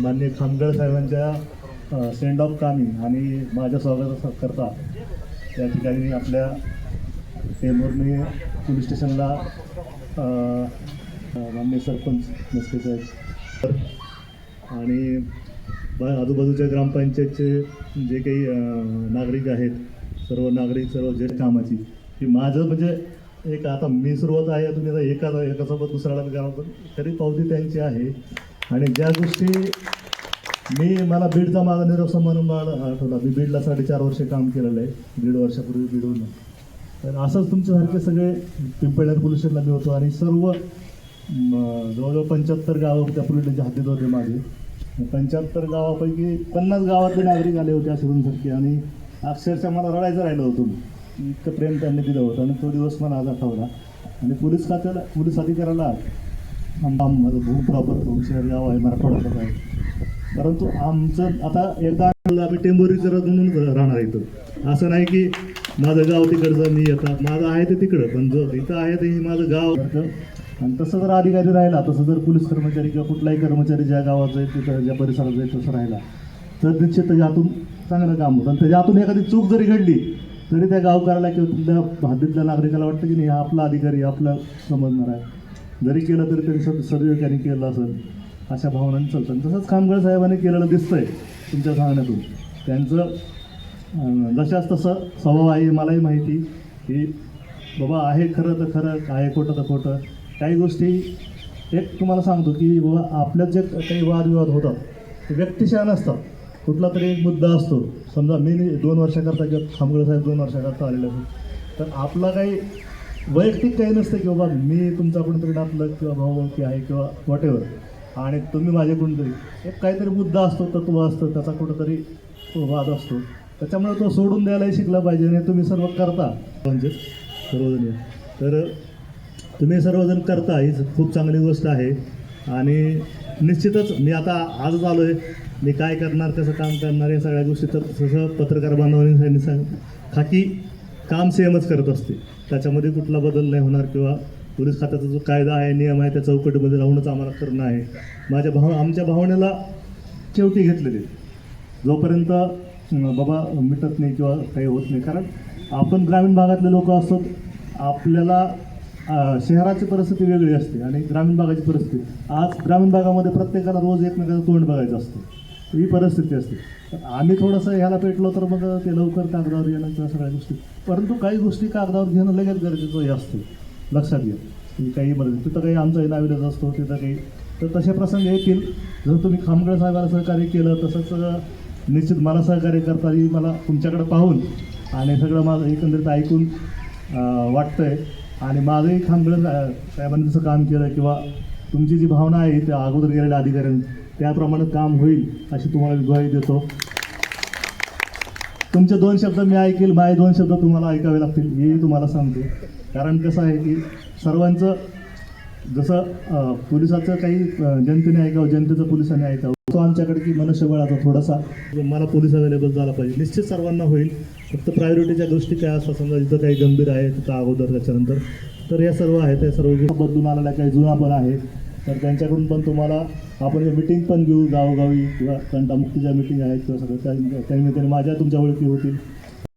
माननीय खामगड साहेबांच्या send off कामी आणि माझ्या स्वागत करता. त्या ठिकाणी आपल्या टेंभुर्णी पोलीस स्टेशनला मान्य माननीय सरपंच नसते साहेब. आणि बा- आजूबाजूच्या ग्रामपंचायतचे जे काही नागरिक आहेत सर्व नागरिक सर्व जे कामाची की माझं म्हणजे एक आता मी सुरुवात आहे तुम्ही आता एका एकासोबत दुसऱ्याला गाव तरी पावती त्यांची आहे. आणि ज्या गोष्टी मी मला बीडचा माझा निरोप समारंभ आठवला मी बीडला साडेचार वर्ष काम केलेलं आहे. दीड वर्षापूर्वी बीडहून. तर असंच तुमच्यासारखे सगळे पिंपळनेर पोलीस स्टेशनला मी होतो आणि सर्व जवळजवळ पंच्याहत्तर गावं त्या पोलीस हद्दीत होते माझे. पंच्याहत्तर गावापैकी पन्नास गावातले नागरिक आले होते असे आणि अक्षरशः मला रडायचं राहिलं होतं. इतकं प्रेम त्यांनी दिलं होतं. आणि तो दिवस मला आज आठवला. आणि पोलीस खात्याला पोलीस अधिकाऱ्याला प्रॉपर भूमशहर गाव आहे मराठवाड्यात आहे परंतु आमचं आता एकदा आम्ही टेंभोरी म्हणून राहणार इथं. असं नाही की माझं गाव तिकडचं मी येतात माझं आहे ते तिकडं पण जो इथं आहे ते हे माझं गाव. आणि तसं जर अधिकारी राहिला तसं जर पोलीस कर्मचारी किंवा कुठलाही कर्मचारी ज्या गावाचं आहे तिथं ज्या परिसरात जाईल तसं राहिला. तर निश्चित त्याच्यातून चांगलं काम होतं. आणि त्याच्यातून एखादी चूक जरी घडली तरी त्या गावकऱ्याला किंवा तिथल्या हद्दीतल्या नागरिकाला वाटतं की नाही हा आपला अधिकारी आपला समजणार आहे. जरी केलं तरी त्यांनी सद त्यांनी केलं असेल अशा भावनांनी चालतं आणि तसंच खामगड साहेबांनी केलेलं दिसतंय तुमच्या सांगण्यातून त्यांचं जशाच तसं स्वभाव आहे मलाही माहिती की बाबा आहे खरं तर खरं आहे खोटं तर खोटं. काही गोष्टी एक तुम्हाला सांगतो की बाबा आपल्यात जे काही वादविवाद होतात ते व्यक्तिशः नसतात. कुठला तरी एक मुद्दा असतो. समजा मी दोन वर्षाकरता किंवा खामगड साहेब दोन वर्षाकरता आलेला असेल तर आपला काही वैयक्तिक काही नसतं की बाबा मी तुमचा कोणतरी नातलं किंवा भाऊ की आहे किंवा वॉट आणि तुम्ही माझे कोणतरी एक काहीतरी मुद्दा असतो तत्व असतं त्याचा कुठंतरी तो वाद असतो. त्याच्यामुळे तो सोडून द्यायलाही शिकला पाहिजे आणि तुम्ही सर्व करता. म्हणजे सर्वजण तर तुम्ही सर्वजण करता ही खूप चांगली गोष्ट आहे. आणि निश्चितच मी आता आजच आलो आहे मी काय करणार कसं काम करणार या सगळ्या गोष्टी तर तसं पत्रकार बांधवांनी सांग खाकी काम सेमच करत असते. त्याच्यामध्ये कुठला बदल नाही होणार किंवा पोलीस खात्याचा जो कायदा आहे नियम आहे त्या चौकटीमध्ये राहूनच आम्हाला करणं आहे. माझ्या भाव आमच्या भावनेला शेवटी घेतलेली. जोपर्यंत बाबा मिटत नाही किंवा काही होत नाही. कारण आपण ग्रामीण भागातले लोक असतो आपल्याला शहराची परिस्थिती वेगळी असते आणि ग्रामीण भागाची परिस्थिती. आज ग्रामीण भागामध्ये प्रत्येकाला रोज एकमेकाचं तोंड बघायचं असतं. ही परिस्थिती असते. आम्ही थोडंसं ह्याला पेटलो तर मग ते लवकर कागदावर येणं किंवा सगळ्या गोष्टी. परंतु काही गोष्टी कागदावर घेणं लगेच गरजेचंही असतं. लक्षात घ्या. काही मदत तिथं काही आमचा नाविलाज असतो तिथं काही तर तसे प्रसंग येतील. जर तुम्ही खामगड साहेबाला सहकार्य केलं तसंच निश्चित मला सहकार्य करता येईल मला तुमच्याकडे पाहून आणि सगळं माझं एकंदरीत ऐकून वाटतं आहे आणि माझंही खामगड साहेबांनी जसं काम केलं किंवा तुमची जी भावना आहे त्या अगोदर गेलेल्या अधिकाऱ्यांनी त्याप्रमाणे काम होईल अशी तुम्हाला ग्वाही देतो. तुमचे दोन शब्द मी ऐकेल माझे दोन शब्द तुम्हाला ऐकावे लागतील हेही तुम्हाला सांगते. कारण कसं आहे की सर्वांचं जसं पोलिसाचं काही जनतेने ऐकावं जनतेचं पोलिसांनी ऐकावं तो आमच्याकडे की मनुष्यबळाचा थोडासा मला पोलीस अवेलेबल झाला पाहिजे. निश्चित सर्वांना होईल. फक्त प्रायोरिटीच्या गोष्टी काय असतात समजा जिथं काही गंभीर आहे तिथं अगोदर त्याच्यानंतर. तर या सर्व आहेत त्या सर्व बदलून आलेल्या काही जुना पण आहे. तर त्यांच्याकडून पण तुम्हाला आपण मिटिंग पण घेऊ गावोगावी किंवा कंटामुक्तीच्या मिटिंग आहेत किंवा सगळं त्या त्या माझ्या तुमच्या ओळखी होतील.